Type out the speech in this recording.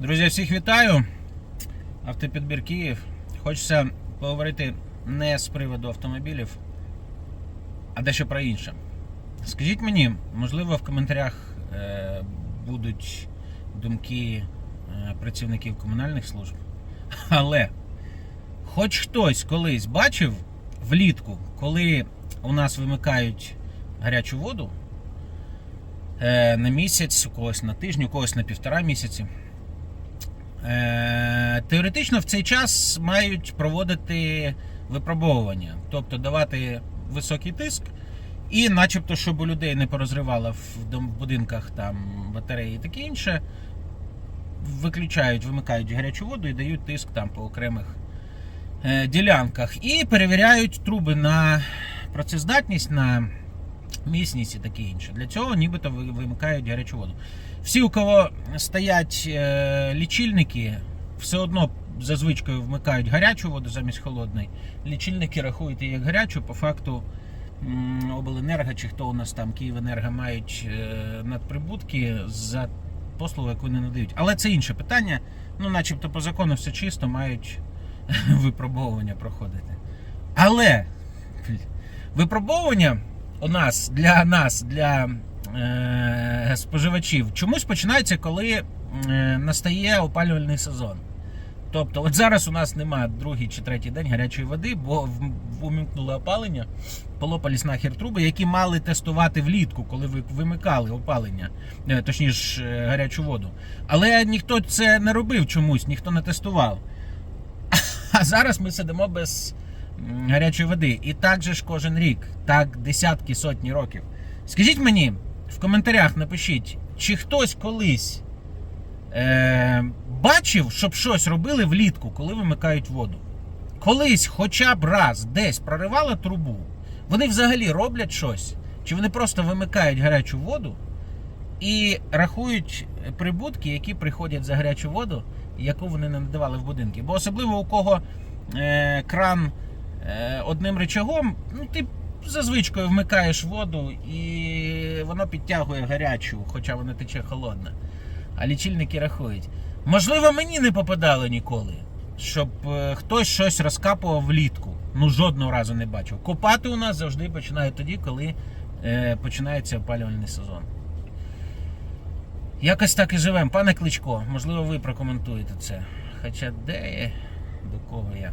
Друзі, всіх вітаю. Автопідбір Київ. Хочеться поговорити не з приводу автомобілів, а дещо про інше. Скажіть мені, можливо, в коментарях е, будуть думки е, працівників комунальних служб. Але хоч хтось колись бачив влітку, коли у нас вимикають гарячу воду е, на місяць, у когось на тиждень, у когось на півтора місяці. Е, Теоретично в цей час мають проводити випробовування, тобто давати високий тиск, і, начебто, щоб у людей не порозривало в будинках там батареї і таке інше, виключають, вимикають гарячу воду і дають тиск там по окремих е, ділянках. І перевіряють труби на працездатність, на міцність і таке інше. Для цього нібито вимикають гарячу воду. Всі, у кого стоять е, лічильники, все одно за звичкою вмикають гарячу воду замість холодної. Лічильники рахують її як гарячу, по факту обленерго чи хто у нас там Київенерго мають е, надприбутки за послугу, яку не надають. Але це інше питання. Ну, начебто по закону все чисто, мають випробовування проходити. Але випробовування у нас для нас, для е, споживачів, чомусь починається, коли е, настає опалювальний сезон. Тобто, от зараз у нас нема другий чи третій день гарячої води, бо в- увімкнули опалення, полопались нахер труби, які мали тестувати влітку, коли ви вимикали опалення, е, точніше е, гарячу воду. Але ніхто це не робив чомусь, ніхто не тестував. А зараз ми сидимо без гарячої води. І так же ж кожен рік, так десятки, сотні років. Скажіть мені в коментарях напишіть, чи хтось колись е, бачив, щоб щось робили влітку, коли вимикають воду. Колись хоча б раз десь проривала трубу, вони взагалі роблять щось, чи вони просто вимикають гарячу воду і рахують прибутки, які приходять за гарячу воду, яку вони не надавали в будинки. Бо особливо у кого е, кран одним рычагом, ну ти за звичкою вмикаєш воду і воно підтягує гарячу, хоча вона тече холодна. А лічильники рахують. Можливо, мені не попадало ніколи, щоб е, хтось щось розкапував влітку. Ну, жодного разу не бачив. Копати у нас завжди починають тоді, коли е, починається опалювальний сезон. Якось так і живемо. Пане Кличко, можливо, ви прокоментуєте це. Хоча де, я, до кого я.